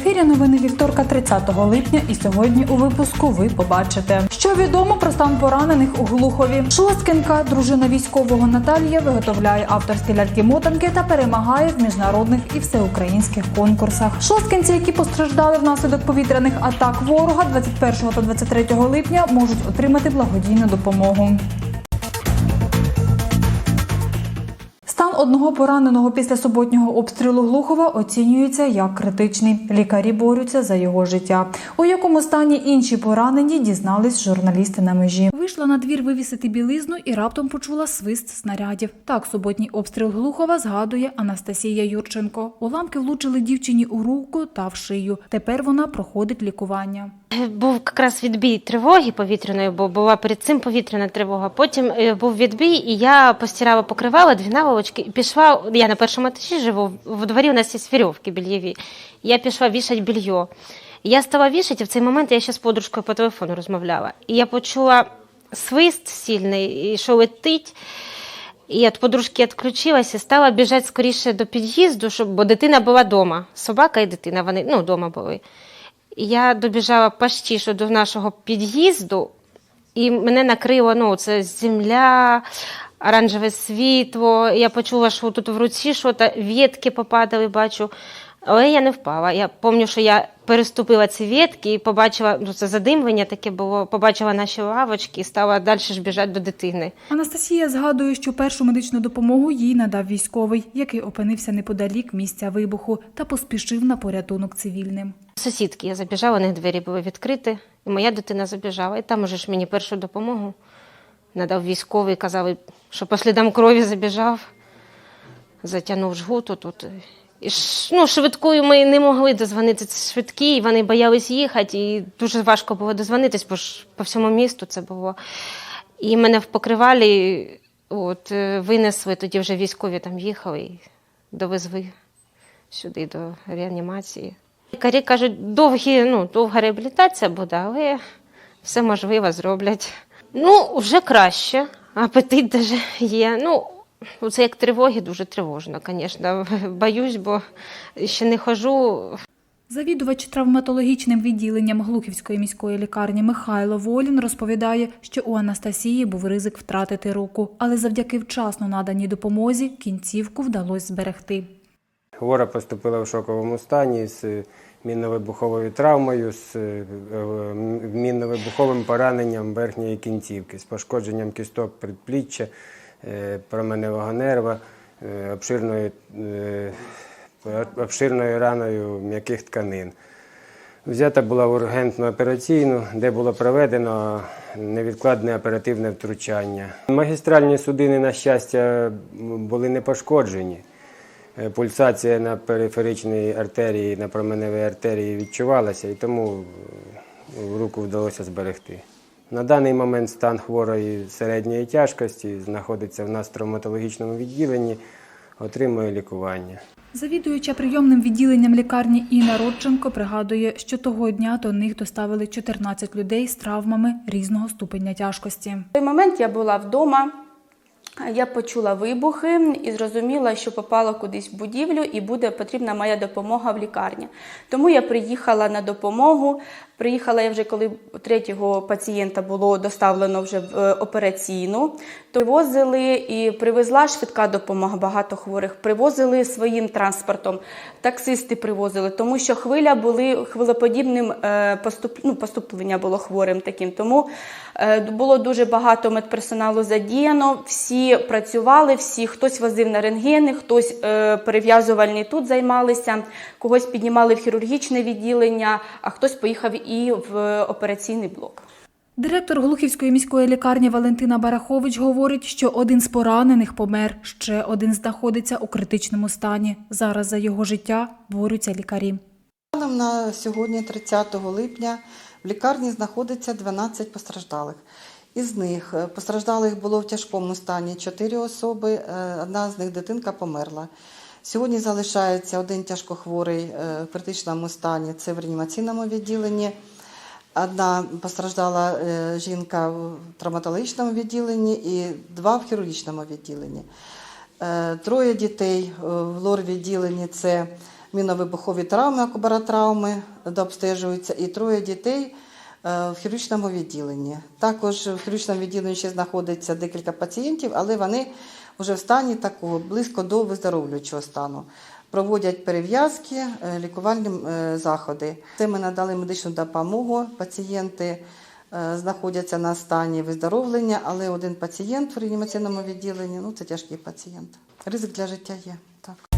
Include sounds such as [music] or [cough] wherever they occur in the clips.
ефірі новини вівторка 30 липня. І сьогодні у випуску ви побачите, що відомо про стан поранених у Глухові. Шосткинка, дружина військового Наталія, виготовляє авторські ляльки-мотанки та перемагає в міжнародних і всеукраїнських конкурсах. Шосткинці, які постраждали внаслідок повітряних атак ворога 21 та 23 липня, можуть отримати благодійну допомогу. Одного пораненого після суботнього обстрілу Глухова оцінюється як критичний. Лікарі борються за його життя. У якому стані інші поранені дізнались журналісти на межі. Вийшла на двір вивісити білизну і раптом почула свист снарядів. Так суботній обстріл Глухова згадує Анастасія Юрченко. Уламки влучили дівчині у руку та в шию. Тепер вона проходить лікування. Був якраз відбій тривоги повітряної, бо була перед цим повітряна тривога. Потім е, був відбій, і я постирала покривала дві наволочки і пішла. Я на першому етажі живу. В дворі у нас є вірьовки більєві. Я пішла вішати більйо. Я стала вішати, в цей момент я ще з подружкою по телефону розмовляла. І я почула свист сильний, і що летить. І від подружки відключилася, стала біжати скоріше до під'їзду, щоб, бо дитина була вдома. Собака і дитина, вони ну, вдома були. Я добіжала почти що до нашого під'їзду, і мене накрило ну, це земля, оранжеве світло. Я почула, що тут в руці щось, вітки попадали, бачу. Але я не впала. Я пам'ятаю, що я переступила ці ветки і побачила, ну це задимлення таке було, побачила наші лавочки і стала далі ж біжати до дитини. Анастасія згадує, що першу медичну допомогу їй надав військовий, який опинився неподалік місця вибуху та поспішив на порятунок цивільним. Сусідки я забіжала, у них двері були відкриті, і моя дитина забіжала. І там уже ж мені першу допомогу надав військовий, казали, що по слідам крові забіжав, затягнув жгуту тут. Ну, швидкою ми не могли дозвонити швидкі, і вони боялись їхати, і дуже важко було дозвонитись, бо ж по всьому місту це було. І мене в покривалі от, е, винесли, тоді вже військові там їхали і довезли сюди до реанімації. Лікарі кажуть, довгі, ну, довга реабілітація буде, але все можливо зроблять. Ну, вже краще, апетит даже є. Ну, це як тривоги, дуже тривожно, звісно. [laughs] Боюсь, бо ще не хожу. Завідувач травматологічним відділенням Глухівської міської лікарні Михайло Волін розповідає, що у Анастасії був ризик втратити руку, але завдяки вчасно наданій допомозі кінцівку вдалося зберегти. Хвора поступила в шоковому стані з е, мінно-вибуховою травмою, з е, мінно-вибуховим пораненням верхньої кінцівки, з пошкодженням кісток предпліччя, променевого нерва, е, обширною, е, обширною раною м'яких тканин. Взята була в ургентну операційну, де було проведено невідкладне оперативне втручання. Магістральні судини, на щастя, були не пошкоджені. Е, Пульсація на периферичній артерії, на променевій артерії відчувалася, і тому е, руку вдалося зберегти. На даний момент стан хворої середньої тяжкості знаходиться в нас в травматологічному відділенні, отримує лікування. Завідуюча прийомним відділенням лікарні Інна Родченко пригадує, що того дня до них доставили 14 людей з травмами різного ступеня тяжкості. В той момент я була вдома, я почула вибухи і зрозуміла, що попала кудись в будівлю і буде потрібна моя допомога в лікарні. Тому я приїхала на допомогу. Приїхала я вже, коли третього пацієнта було доставлено вже в е, операційну. То привозили і привезла швидка допомога багато хворих. Привозили своїм транспортом, таксисти привозили, тому що хвиля були хвилеподібним е, поступ, ну, поступлення було хворим таким. Тому е, було дуже багато медперсоналу задіяно. Всі працювали, всі хтось возив на рентгени, хтось е, перев'язувальний тут займалися, когось піднімали в хірургічне відділення, а хтось поїхав і в операційний блок. Директор Глухівської міської лікарні Валентина Барахович говорить, що один з поранених помер, ще один знаходиться у критичному стані. Зараз за його життя борються лікарі. Станом на сьогодні, 30 липня, в лікарні знаходиться 12 постраждалих. Із них е, постраждалих було в тяжкому стані 4 особи, е, одна з них дитинка померла. Сьогодні залишається один тяжкохворий е, в критичному стані, це в реанімаційному відділенні. Одна постраждала жінка в травматологічному відділенні і два в хірургічному відділенні. Троє дітей в лор-відділенні це міновибухові травми, акубаротравми, дообстежуються, і троє дітей в хірургічному відділенні. Також в хірургічному відділенні ще знаходиться декілька пацієнтів, але вони вже в стані такого близько до виздоровлюючого стану. Проводять перев'язки, е, лікувальні е, заходи. Це ми надали медичну допомогу. Пацієнти е, знаходяться на стані виздоровлення, але один пацієнт в реанімаційному відділенні ну це тяжкий пацієнт. Ризик для життя є. Так.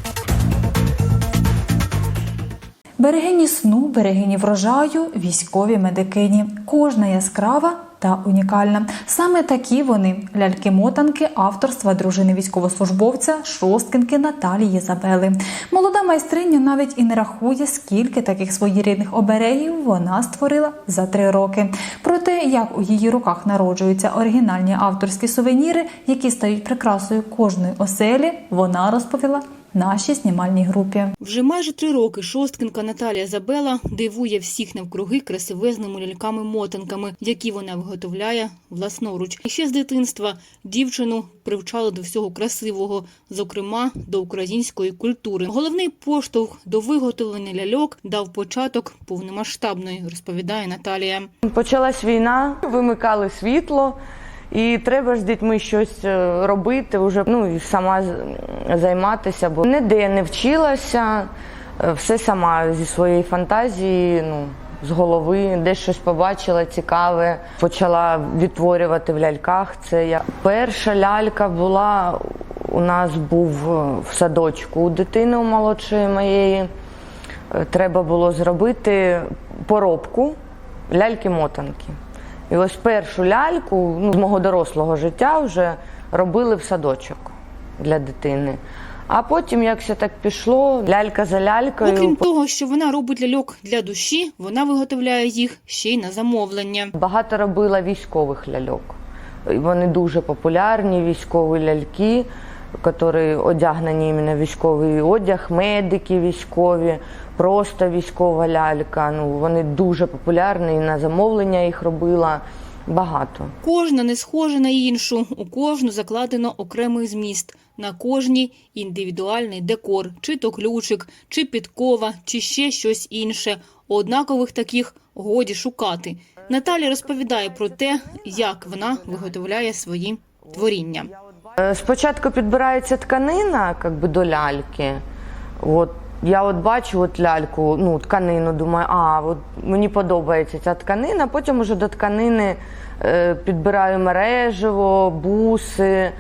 Берегині сну, берегині врожаю, військові медикині. Кожна яскрава та унікальна. Саме такі вони ляльки-мотанки авторства дружини військовослужбовця шосткинки Наталії Забели. Молода майстриня навіть і не рахує, скільки таких своєрідних оберегів вона створила за три роки. Про те, як у її руках народжуються оригінальні авторські сувеніри, які стають прикрасою кожної оселі, вона розповіла нашій знімальній групі. Вже майже три роки шосткинка Наталія Забела дивує всіх навкруги красивезними ляльками-мотанками, які вона виготовляє власноруч. І ще з дитинства дівчину привчали до всього красивого, зокрема до української культури. Головний поштовх до виготовлення ляльок дав початок повномасштабної, розповідає Наталія. Почалась війна, вимикали світло, і треба ж з дітьми щось е, робити, вже ну і сама займатися, бо ніде не вчилася, е, все сама зі своєї фантазії, ну. З голови десь щось побачила цікаве, почала відтворювати в ляльках. Це я перша лялька була у нас був е, в садочку у дитини у молодшої моєї. Треба було зробити поробку ляльки-мотанки. І ось першу ляльку ну, з мого дорослого життя вже робили в садочок для дитини. А потім, як все так пішло, лялька за лялькою. Окрім того, що вона робить ляльок для душі, вона виготовляє їх ще й на замовлення. Багато робила військових ляльок. Вони дуже популярні, військові ляльки, які одягнені іменно військовий одяг, медики військові, просто військова лялька. Ну, вони дуже популярні, і на замовлення їх робила багато. Кожна не схожа на іншу, у кожну закладено окремий зміст, на кожній індивідуальний декор, чи то ключик, чи підкова, чи ще щось інше. Однакових таких годі шукати. Наталя розповідає про те, як вона виготовляє свої творіння. Е, Спочатку підбирається тканина, как би до ляльки. От я от бачу от ляльку, ну, тканину, думаю, а от мені подобається ця тканина. Потім уже до тканини е, підбираю мережево, буси,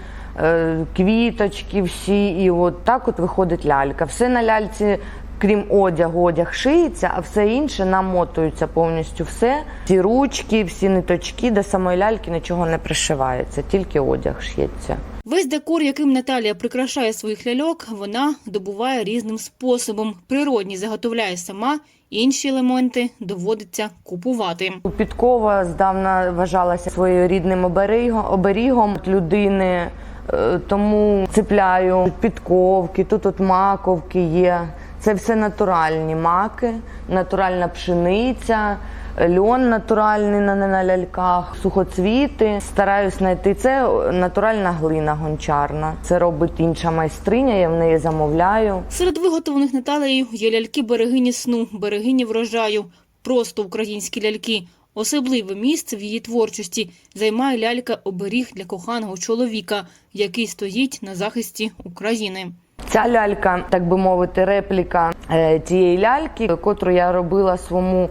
е, квіточки всі. І от так от виходить лялька. Все на ляльці, крім одягу, одяг шиється, а все інше намотується повністю все. Ці ручки, всі ниточки, до самої ляльки нічого не пришивається, тільки одяг шиється. Весь декор, яким Наталія прикрашає своїх ляльок, вона добуває різним способом. Природні заготовляє сама, інші елементи доводиться купувати. Підкова здавна вважалася своєрідним оберігом, оберігом людини, е, тому цепляю підковки, тут от маковки є. Це все натуральні маки, натуральна пшениця, льон натуральний на, на ляльках, сухоцвіти. Стараюсь знайти це натуральна глина гончарна. Це робить інша майстриня, я в неї замовляю. Серед виготовлених Наталею є ляльки берегині сну, берегині врожаю, просто українські ляльки. Особливе місце в її творчості займає лялька оберіг для коханого чоловіка, який стоїть на захисті України. Ця лялька, так би мовити, репліка е, тієї ляльки, котру я робила своєму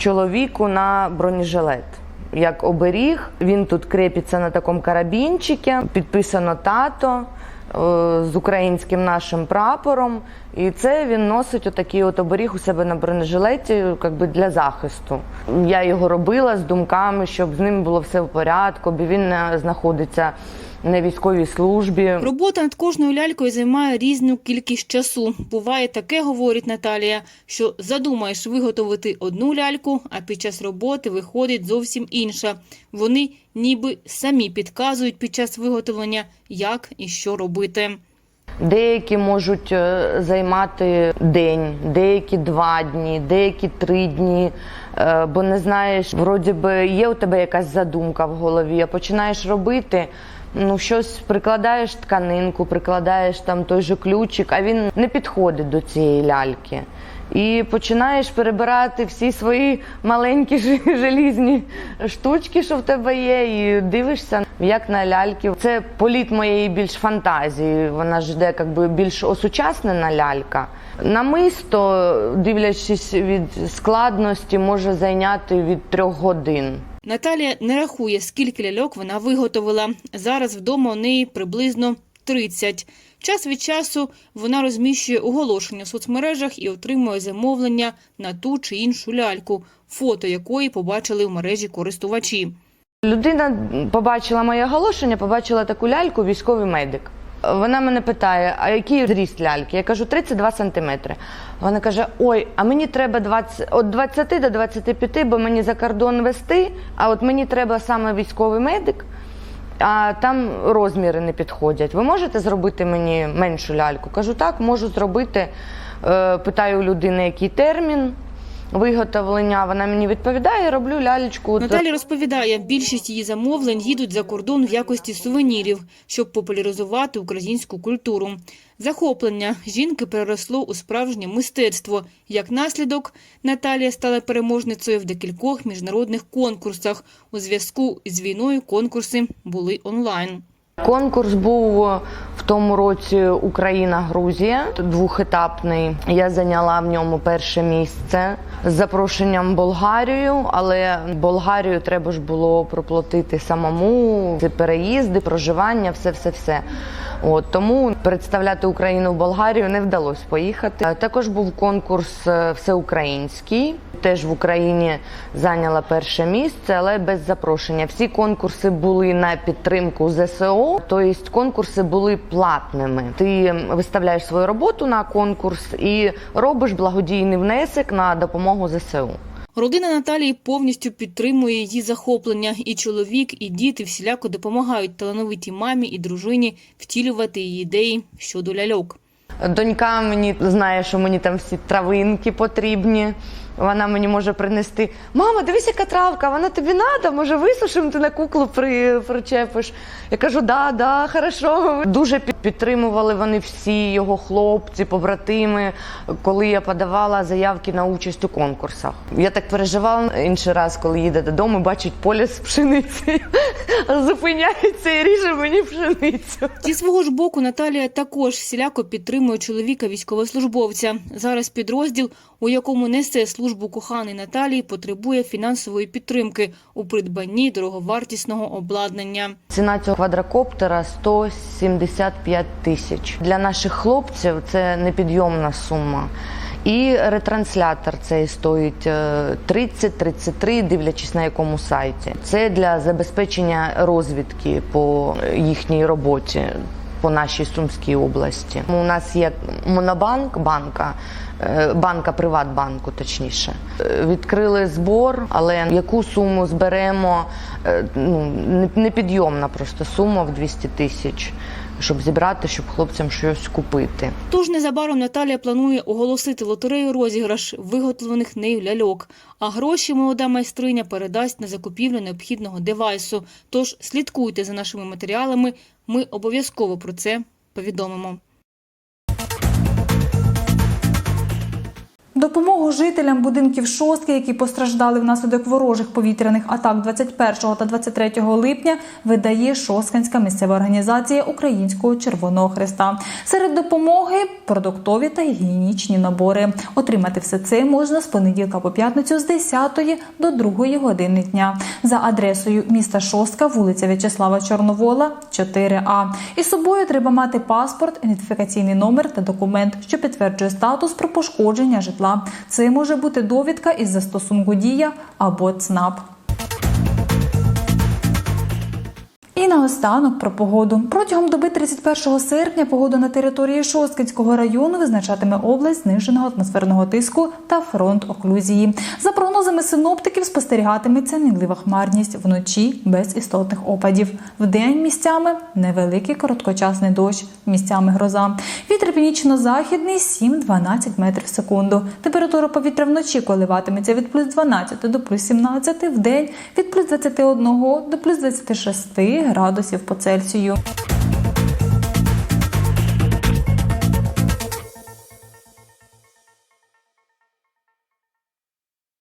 чоловіку на бронежилет. Як оберіг, він тут крепиться на такому карабінчикі, підписано тато е, з українським нашим прапором. І це він носить отакий от оберіг у себе на бронежилеті, як би для захисту. Я його робила з думками, щоб з ним було все в порядку, бо він е, знаходиться на військовій службі. Робота над кожною лялькою займає різну кількість часу. Буває таке, говорить Наталія, що задумаєш виготовити одну ляльку, а під час роботи виходить зовсім інша. Вони ніби самі підказують під час виготовлення, як і що робити. Деякі можуть е, займати день, деякі два дні, деякі три дні. Е, Бо не знаєш, вроді би є у тебе якась задумка в голові, а починаєш робити, ну щось прикладаєш тканинку, прикладаєш там той же ключик, а він не підходить до цієї ляльки. І починаєш перебирати всі свої маленькі [laughs] желізні штучки, що в тебе є, і дивишся, як на ляльки. Це політ моєї більш фантазії. Вона ж йде якби більш осучаснена лялька. Намисто, дивлячись від складності, може зайняти від трьох годин. Наталія не рахує, скільки ляльок вона виготовила. Зараз вдома у неї приблизно 30. Час від часу вона розміщує оголошення в соцмережах і отримує замовлення на ту чи іншу ляльку, фото якої побачили в мережі користувачі. Людина побачила моє оголошення, побачила таку ляльку, військовий медик. Вона мене питає, а який зріст ляльки? Я кажу, 32 сантиметри. Вона каже: Ой, а мені треба 20, від 20 до 25, бо мені за кордон вести, а от мені треба саме військовий медик, а там розміри не підходять. Ви можете зробити мені меншу ляльку? Кажу, так, можу зробити. Е, Питаю у людини, який термін виготовлення. Вона мені відповідає, роблю лялечку. Наталі розповідає, більшість її замовлень їдуть за кордон в якості сувенірів, щоб популяризувати українську культуру. Захоплення жінки переросло у справжнє мистецтво. Як наслідок, Наталія стала переможницею в декількох міжнародних конкурсах. У зв'язку з війною конкурси були онлайн. Конкурс був в тому році Україна-Грузія, двохетапний. Я зайняла в ньому перше місце з запрошенням Болгарію, але Болгарію треба ж було проплатити самому Це переїзди, проживання, все, все, все. От тому представляти Україну в Болгарію не вдалося поїхати. Також був конкурс е, всеукраїнський. Теж в Україні зайняла перше місце, але без запрошення. Всі конкурси були на підтримку ЗСО, тобто конкурси були платними. Ти виставляєш свою роботу на конкурс і робиш благодійний внесок на допомогу ЗСУ. Родина Наталії повністю підтримує її захоплення. І чоловік, і діти всіляко допомагають талановитій мамі і дружині втілювати її ідеї щодо ляльок. Донька мені знає, що мені там всі травинки потрібні. Вона мені може принести: мама, дивись, яка травка, вона тобі надо, може висушимо, ти на куклу при, причепиш. Я кажу, да, да, хорошо. Дуже підтримували вони всі його хлопці, побратими, коли я подавала заявки на участь у конкурсах. Я так переживала інший раз, коли їде додому, бачить поле з пшеницею, [laughs] зупиняється і ріже мені пшеницю. Зі свого ж боку, Наталія також всіляко підтримує чоловіка військовослужбовця. Зараз підрозділ, у якому несе службу коханий Наталії, потребує фінансової підтримки у придбанні дороговартісного обладнання. Ціна цього квадрокоптера 175 тисяч. Для наших хлопців це непідйомна сума. І ретранслятор цей стоїть е, 30-33, дивлячись на якому сайті. Це для забезпечення розвідки по їхній роботі по нашій Сумській області. У нас є монобанк, банка, е, банка Приватбанку, точніше. Е, Відкрили збор, але яку суму зберемо, е, ну, не- непідйомна просто сума в 200 тисяч, щоб зібрати, щоб хлопцям щось купити. Тож незабаром Наталія планує оголосити лотерею розіграш виготовлених нею ляльок, а гроші молода майстриня передасть на закупівлю необхідного девайсу. Тож слідкуйте за нашими матеріалами. Ми обов'язково про це повідомимо. Допомогу жителям будинків шостки, які постраждали внаслідок ворожих повітряних атак 21 та 23 липня, видає Шостканська місцева організація Українського Червоного Христа. Серед допомоги продуктові та гігієнічні набори. Отримати все це можна з понеділка по п'ятницю з 10 до 2 години дня за адресою міста Шостка, вулиця В'ячеслава Чорновола, 4А. Із собою треба мати паспорт, ідентифікаційний номер та документ, що підтверджує статус про пошкодження житла. Це може бути довідка із застосунку дія або ЦНАП. Наостанок про погоду. Протягом доби 31 серпня погоду на території Шосткинського району визначатиме область зниженого атмосферного тиску та фронт оклюзії. За прогнозами синоптиків спостерігатиметься мінлива хмарність вночі без істотних опадів. Вдень місцями невеликий короткочасний дощ, місцями гроза. Вітер північно-західний 7-12 метрів в секунду. Температура повітря вночі коливатиметься від плюс 12 до плюс 17, вдень від плюс 21 до плюс 26 градусів градусів по Цельсію.